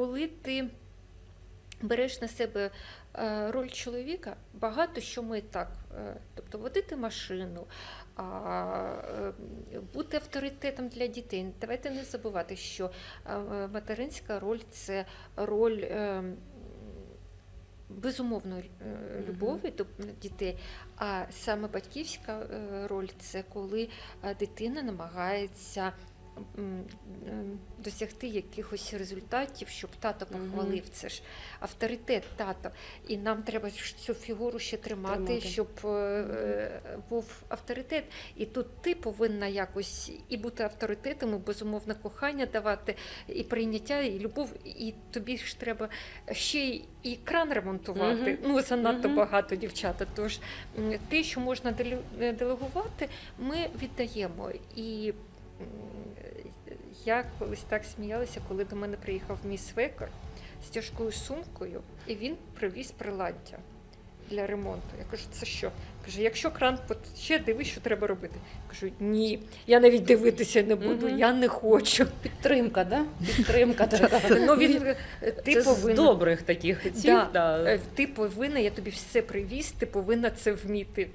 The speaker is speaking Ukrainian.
коли ти береш на себе е, роль чоловіка, багато що ми так, е, тобто водити машину, е, бути авторитетом для дітей. Давайте не забувати, що материнська роль це роль. Безумовної любові до дітей, а саме батьківська роль це коли дитина намагається досягти якихось результатів, щоб тато похвалив. Це ж авторитет тата. І нам треба цю фігуру ще тримати, Тримати. щоб е, е, був авторитет. І тут ти повинна якось і бути авторитетом, і безумовне кохання давати, і прийняття, і любов. І тобі ж треба ще й і кран ремонтувати. Ну, занадто багато дівчата. Тож те, що можна е, делегувати, ми віддаємо. І я колись так сміялася, коли до мене приїхав мій свекор з тяжкою сумкою, і він привіз приладдя для ремонту. Я кажу, це що? Каже, якщо кран ще дивись, що треба робити. Кажу, ні, я навіть дивитися не буду, Мгм. я не хочу. Підтримка, да? Підтримка така. Ну, він, е, ти Це з добрих таких цих, Да. да. Е, Ти повинна, я тобі все привіз, ти повинна це вміти.